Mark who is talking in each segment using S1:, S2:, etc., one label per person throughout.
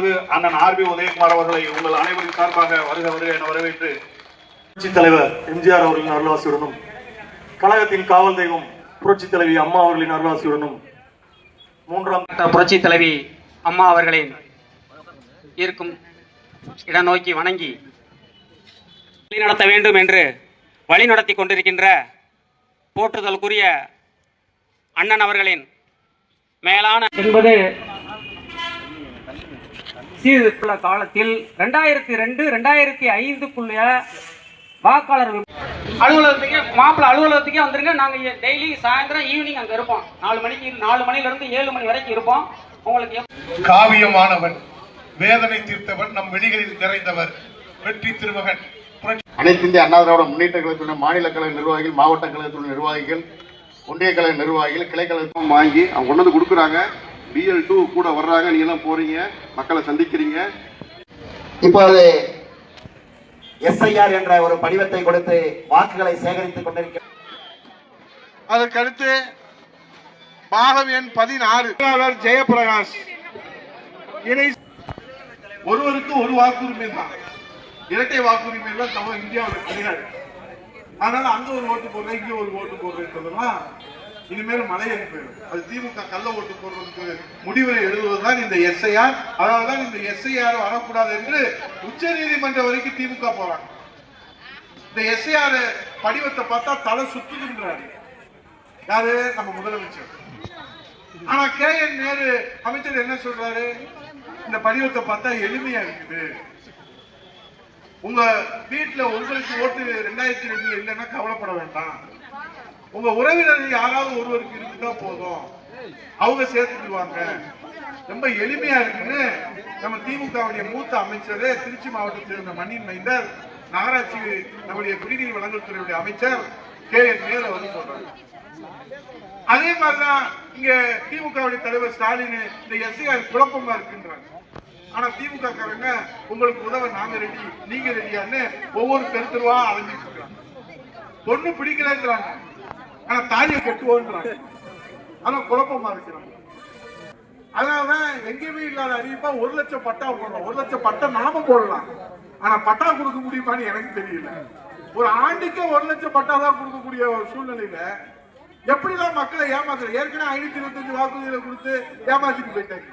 S1: R B Udhayakumar அவர்களை உங்கள் அனைவரின் சார்பாக வருக வருக என வரவேற்று
S2: புரட்சித் தலைவர் எம்ஜிஆர் அவர்களின் அருளாசியுடனும் கழகத்தின் காவல் தெய்வம் புரட்சித் தலைவி அம்மா அவர்களின் அருளாசியுடனும் மூன்றாம்
S3: கட்ட புரட்சி தலைவி அம்மா அவர்களின் இருக்கும் இடம் நோக்கி வணங்கி வழிநடத்த வேண்டும் என்று வழிநடத்தி கொண்டிருக்கின்ற போற்றுதலுக்குரிய அண்ணன் அவர்களின் மேலான என்பது சீர்திருத்த காலத்தில் ரெண்டாயிரத்தி ரெண்டு ரெண்டாயிரத்தி ஐந்துக்குள்ள வாக்காளர் அலுவலகத்துக்கு மாப்பிள்ளை அலுவலகத்துக்கே வந்துருங்க நாங்க டெய்லி சாயந்தரம் ஈவினிங் அங்க இருப்போம். நாலு மணிக்கு நாலு மணில இருந்து ஏழு மணி வரைக்கும் இருப்போம். உங்களுக்கு
S4: காவியமானவன் வேதனை தீர்த்தவன் நம் வெளிகளில் நிறைந்தவர் வெற்றி திருமகன்.
S5: அனைத்து இந்திய அண்ணா திராவிட முன்னேற்ற கழகத்துடைய மாநில கழக நிர்வாகிகள் மாவட்ட கழகத்துடைய நிர்வாகிகள் ஒன்றிய கழக நிர்வாகிகள் கிளை கழகம்
S6: வாங்கி அவங்க கொண்டு வந்து கொடுக்குறாங்க. பிஎல் டூ கூட வர்றாங்க. நீங்க எல்லாம் போறீங்க. மக்களை சந்திக்கிறீங்க.
S7: இப்போது எஸ்ஐஆர் என்ற ஒரு படிவத்தை கொடுத்து வாக்குகளை சேகரித்துக் கொண்டிருக்கிறார்
S4: அதற்கடுத்து பாகம் எண் பதினாறு. ஜெயபிரகாஷ். இணை ஒருவருக்கு ஒரு வாக்குரிமை தான். இரட்டை வாக்குரிமை எல்லாம் நம்ம இந்தியாவில் கிடையாது. அதனால அங்க ஒரு ஓட்டு போடுறேன் இங்க ஒரு ஓட்டு போடுறேன்றதெல்லாம் இனிமேல் மலையேறி போயிடும். அது திமுக கள்ள ஓட்டு போடுறதுக்கு முடிவுரை எழுதுவதுதான் இந்த எஸ்ஐஆர். அதனால்தான் இந்த எஸ்ஐஆர் வரக்கூடாது என்று உச்ச நீதிமன்றம் வரைக்கும் திமுக போறாங்க. இந்த எஸ்ஐஆர் படிவத்தை பார்த்தா தலை சுத்துதுன்றாரு. யாரு? நம்ம முதலமைச்சர். ஆனா கே என் நேரு அமைச்சர் என்ன சொல்றாரு? இந்த படிவத்தை பார்த்தா எளிமையா இருக்குது. உங்க வீட்டுல உங்களுக்கு ஓட்டு ரெண்டாயிரத்தி ரெண்டுல இல்லைன்னா கவலைப்பட வேண்டாம். உங்க உறவினர் யாராவது ஒருவருக்கு இருக்குதா போதும். அவங்க சேர்த்துக்குவாங்க ரொம்ப எளிமையா இருக்குன்னு நம்ம திமுகவுடைய மூத்த அமைச்சர் திருச்சி மாவட்டத்தில் இருந்த மண்ணின் மைந்தர் நகராட்சி நம்முடைய குடிநீர் வழங்கல் துறையுடைய அமைச்சர் கே. என். மேல வந்து சொல்றாங்க அதே மாதிரிதான் இங்க திமுகவுடைய தலைவர் ஸ்டாலின் இந்த எஸ்ஐஆர் குழப்பமா இருக்குன்றாங்க ஆனா திமுக காரங்க உங்களுக்கு உதவ நாங்க ரெடி நீங்க ரெடியான்னு ஒவ்வொரு தெரு அலைஞ்சிட்டு இருக்காங்க. பொண்ணு பிடிக்கலன்றாங்க ஆனா தாலியை கட்டுவோன்றாங்க. ஆனா குழப்பமா இருக்கிறாங்க அதனாலதான் எங்கேயுமே இல்லாத அறிவிப்பா ஒரு லட்சம் பட்டா போடலாம் ஒரு லட்சம் பட்டா நாம போடலாம். ஆனா பட்டா கொடுக்க முடியுமான்னு எனக்கு தெரியல. ஒரு ஆண்டுக்கே ஒரு லட்சம் பட்டா தான் கொடுக்கக்கூடிய ஒரு சூழ்நிலையில எப்படிலாம் மக்களை ஏமாத்துற ஏற்கனவே ஐநூத்தி இருபத்தஞ்சு வாக்குறுதிகளை கொடுத்து ஏமாத்திட்டு போயிட்டாங்க.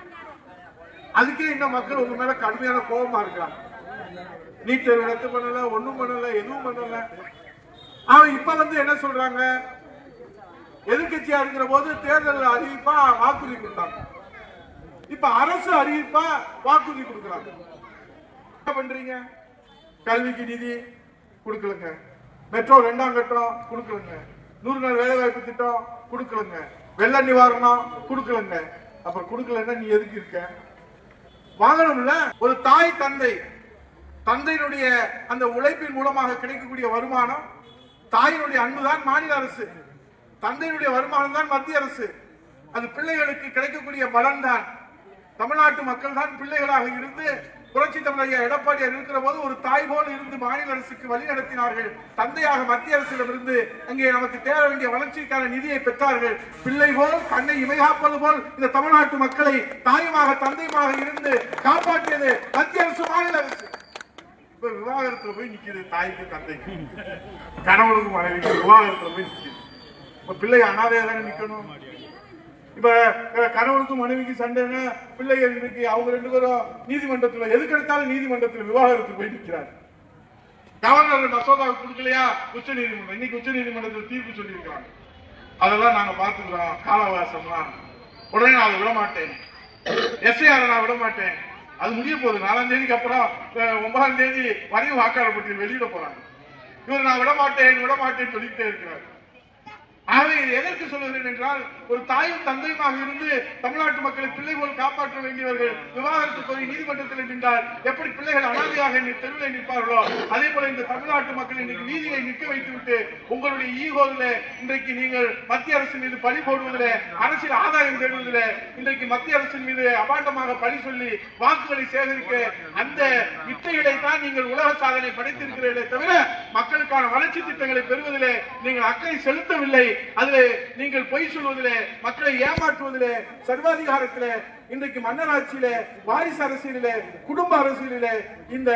S4: அதுக்கே இந்த மக்கள் உங்க மேல கடுமையான கோபமா இருக்கிறாங்க நீட் தேர்வு ரத்து பண்ணல ஒண்ணும் பண்ணல எதுவும் பண்ணல. அவன் இப்ப வந்து என்ன சொல்றாங்க? எதிர்கட்சியா இருக்கிற போது தேர்தல் அறிவிப்பா வாக்குறுதி கொடுத்தாங்க. இப்ப அரசு அறிவிப்பா வாக்குறுதி கொடுக்குறாங்க. என்ன பண்றீங்க? கல்விக்கு நிதி கொடுக்கலங்க. மெட்ரோ ரெண்டாம் கட்டம் கொடுக்கலங்க. நூறு நாள் வேலை வாய்ப்பு திட்டம் கொடுக்கலங்க. வெள்ள நிவாரணம் கொடுக்கலங்க. அப்புறம் கொடுக்கலன்னா நீ எதுக்கு இருக்க? வாங்கணும்ல. ஒரு தாய் தந்தை. தந்தையினுடைய அந்த உழைப்பின் மூலமாக கிடைக்கக்கூடிய வருமானம் தாயினுடைய அன்புதான் மாநில அரசு. தந்தையினுடைய வருமானம் தான் மத்திய அரசு. அது பிள்ளைகளுக்கு கிடைக்கக்கூடிய பலன் தான். தமிழ்நாட்டு மக்கள் தான் பிள்ளைகளாக இருந்து புரட்சி தமிழக எடப்பாடியார் இருக்கிற போது ஒரு தாய் போல் இருந்து மாநில அரசுக்கு வழி நடத்தினார்கள். தந்தையாக மத்திய அரசிடமிருந்து அங்கே நமக்கு தேர வேண்டிய வளர்ச்சிக்கான நிதியை பெற்றார்கள். பிள்ளை போல் தன்னை இமைகாப்பது போல் இந்த தமிழ்நாட்டு மக்களை தாயுமாக தந்தையுமாக இருந்து காப்பாற்றியது மத்திய அரசு மாநில அரசு. இப்ப விவாகரத்துல போய் நிக்கிறது தாய்க்கு தந்தைக்கு கணவனுக்கு மனைவிக்கு விவாகரத்துல போய் நிக்கிறது பிள்ளை அனாதையா தானே நிக்கணும்? இப்ப கணவனுக்கும் மனைவிக்கு சண்டைன்னா பிள்ளைகள் இன்னைக்கு அவங்க ரெண்டு பேரும் நீதிமன்றத்துல எதுக்கு எடுத்தாலும் நீதிமன்றத்தில் விவாகரத்து போய் நிற்கிறார் கவர்னர் மசோதா கொடுக்கலையா? உச்ச நீதிமன்றம். இன்னைக்கு உச்ச நீதிமன்றத்தில் தீர்ப்பு சொல்லியிருக்காங்க அதெல்லாம் நாங்க பார்த்துக்கிறோம். காலவாசம்லாம். உடனே நான் அதை விட மாட்டேன் எஸ்ஐஆர் நான் விட மாட்டேன் அது முடிய போகுது. நாலாம் தேதிக்கு அப்புறம் ஒன்பதாம் தேதி வரையும் வாக்காளர் பட்டியல் வெளியிட போறாங்க. இவர் நான் விட மாட்டேன் விட மாட்டேன்னு சொல்லிக்கிட்டே இருக்கிறார். ஆகவே எதற்கு சொல்லுகிறேன் என்றால் ஒரு தாயும் தந்தையுமாக இருந்து தமிழ்நாட்டு மக்களை பிள்ளை போல் காப்பாற்ற வேண்டியவர்கள் விவாகரத்து கோரி நீதிமன்றத்தில் நின்றால் எப்படி பிள்ளைகள் அனாதையாக தெருவில் நிற்பார்களோ அதே போல இந்த தமிழ்நாட்டு மக்கள் இன்றைக்கு நீதியை நிற்க வைத்துவிட்டு உங்களுடைய ஈகோவில் இன்றைக்கு நீங்கள் மத்திய அரசின் மீது பழி போடுவதில் அரசியல் ஆதாயம் தேடுவதில் இன்றைக்கு மத்திய அரசின் மீது அபாண்டமாக பழி சொல்லி வாக்குகளை சேகரிக்க அந்த வித்தைகளை தான் நீங்கள் உலக சாதனை படைத்திருக்கிறீர்களே தவிர மக்களுக்கான வளர்ச்சி வளர்ச்சி திட்டங்களை பெறுவதிலே நீங்கள் அக்கறை செலுத்தவில்லை. அதிலே நீங்கள் பொய் சொல்வதில் மக்களை ஏமாற்றுவதிலே சர்வாதிகாரத்திலே இன்றைக்கு மன்னர் ஆட்சியிலே வாரிசு அரசியலிலே குடும்ப அரசியலிலே இந்த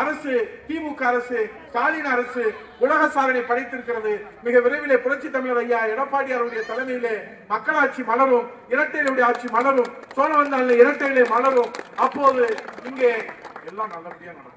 S4: அரசு திமுக அரசு ஸ்டாலின் அரசு உலக சாதனை படைத்திருக்கிறது. மிக விரைவிலே புரட்சி தமிழர் ஐயா எடப்பாடியாருடைய தலைமையிலே மக்களாட்சி மலரும் இரட்டையிலுடைய ஆட்சி மலரும் சோழவந்தானிலே இரட்டையிலே மலரும். அப்போது இங்கே எல்லாம் நல்லபடியாக நடக்கும்.